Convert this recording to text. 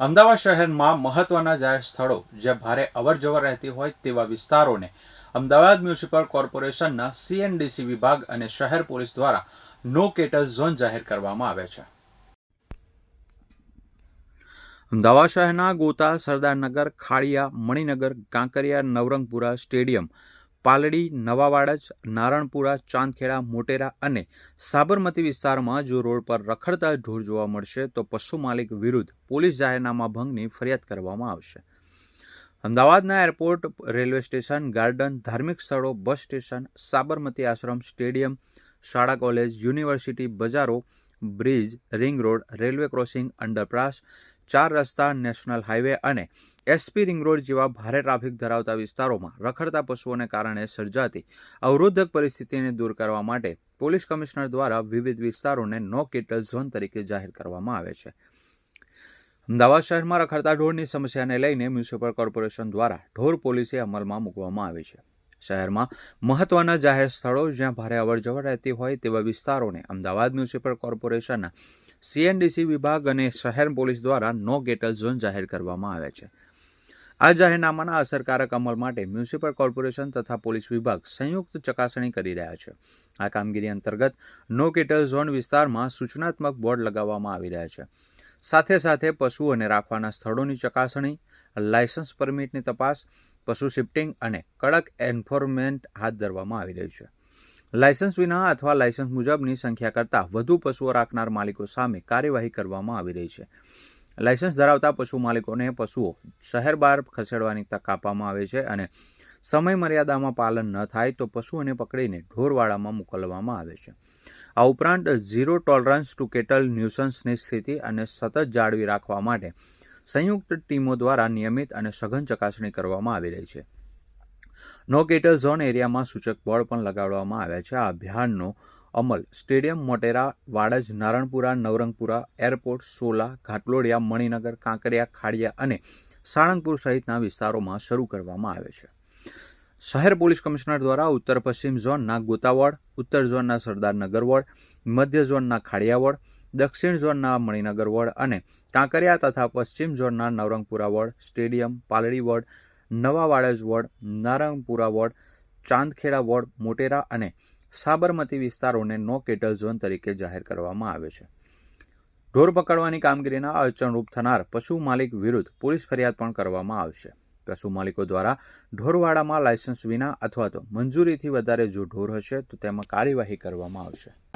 અમદાવાદ શહેરમાં મહત્વના જાહેર સ્થળો જ્યાં ભારે અવરજવર રહેતી હોય તેવા વિસ્તારોને અમદાવાદ મ્યુનિસિપલ કોર્પોરેશનના સીએનડીસી વિભાગ અને શહેર પોલીસ દ્વારા નો કેટલ ઝોન જાહેર કરવામાં આવે છે. અમદાવાદ શહેરના ગોતા, સરદારનગર, ખાડિયા, મણિનગર, કાંકરિયા, નવરંગપુરા સ્ટેડિયમ પાલડી, નવાવાડજ, નારણપુરા, ચાંદખેડા, મોટેરા અને સાબરમતી વિસ્તારમાં જો રોડ પર રખડતા ઢોર જોવા મળશે, તો પશુ માલિક વિરુદ્ધ પોલીસ જાહેરનામા ભંગની ફરિયાદ કરવામાં આવશે. અમદાવાદના એરપોર્ટ, રેલવે સ્ટેશન, ગાર્ડન, ધાર્મિક સ્થળો, bus station, Sabarmati Ashram, stadium, શાળા કોલેજ, યુનિવર્સિટી, બજારો, bridge, ring road, railway crossing, underpass ચાર રસ્તા, નેશનલ હાઈવે અને એસપી રિંગ રોડ જેવા ભારે ટ્રાફિક ધરાવતા વિસ્તારોમાં રખડતા પશુઓને કારણે સર્જાતી અવરોધક પરિસ્થિતિને દૂર કરવા માટે પોલીસ કમિશનર દ્વારા વિવિધ વિસ્તારોને નો કેટલ ઝોન તરીકે જાહેર કરવામાં આવે છે. અમદાવાદ શહેરમાં રખડતા ઢોરની સમસ્યાને લઈને મ્યુનિસિપલ કોર્પોરેશન દ્વારા ઢોર પોલિસી અમલમાં મૂકવામાં આવી છે. શહેરમાં મહત્વના જાહેર સ્થળો જ્યાં ભારે અવરજવર રહેતી હોય તેવા વિસ્તારોને અમદાવાદ મ્યુનિસિપલ કોર્પોરેશનના સીએનડીસી વિભાગ અને શહેર પોલીસ દ્વારા નો ગેટલ ઝોન જાહેર કરવામાં આવે છે. આ જાહેરનામાના અસરકારક અમલ માટે મ્યુનિસિપલ કોર્પોરેશન તથા પોલીસ વિભાગ સંયુક્ત ચકાસણી કરી રહ્યા છે. આ કામગીરી અંતર્ગત નો ગેટલ ઝોન વિસ્તારમાં સૂચનાત્મક બોર્ડ લગાવવામાં આવી રહ્યા છે. સાથે સાથે પશુઓને રાખવાના સ્થળોની ચકાસણી, લાયસન્સ પરમિટની તપાસ, પશુ શિફ્ટિંગ અને કડક એન્ફોર્મેન્ટ હાથ ધરવામાં આવી રહ્યું છે. લાયસન્સ વિના અથવા લાયસન્સ મુજબની સંખ્યા કરતાં વધુ પશુઓ રાખનાર માલિકો સામે કાર્યવાહી કરવામાં આવી રહી છે. લાયસન્સ ધરાવતા પશુ માલિકોને પશુઓ શહેર બહાર ખસેડવાની તક આપવામાં આવે છે અને સમય મર્યાદામાં પાલન ન થાય તો પશુઓને પકડીને ઢોરવાડામાં મોકલવામાં આવે છે. આ ઉપરાંત ઝીરો ટોલરન્સ ટુ કેટલ ન્યુસન્સની સ્થિતિ અને સતત જાળવી રાખવા માટે સંયુક્ત ટીમો દ્વારા નિયમિત અને સઘન ચકાસણી કરવામાં આવી રહી છે. નો કેટલ ઝોન એરિયામાં સૂચક બોર્ડ પણ લગાડવામાં આવ્યા છે. આ અભિયાનનો અમલ સ્ટેડિયમ મોટેરા, વાડજ, નારણપુરા, નવરંગપુરા, એરપોર્ટ, સોલા, ઘાટલોડિયા, મણિનગર, કાંકરિયા, ખાડિયા અને સાળંગપુર સહિતના વિસ્તારોમાં શરૂ કરવામાં આવે છે. શહેર પોલીસ કમિશનર દ્વારા ઉત્તર પશ્ચિમ ઝોનના ગોતાવડ, ઉત્તર ઝોનના સરદારનગર વોર્ડ મધ્ય ઝોનના ખાડિયા દક્ષિણ ઝોનના મણિનગર વોર્ડ અને કાંકરિયા તથા પશ્ચિમ ઝોનના Navrangpura ward stadium, Paldi ward Nava Vadaj ward, Narangpura ward, Chandkheda ward, Motera અને સાબરમતી વિસ્તારોને નો કેટલ ઝોન તરીકે જાહેર કરવામાં આવે છે. ઢોર પકડવાની કામગીરીના અડચણરૂપ થનાર પશુ માલિક વિરુદ્ધ પોલીસ ફરિયાદ પણ કરવામાં આવશે. પશુ માલિકો દ્વારા ઢોરવાડામાં લાયસન્સ વિના અથવા તો મંજૂરીથી વધારે જો ઢોર હશે તો તેમાં કાર્યવાહી કરવામાં આવશે.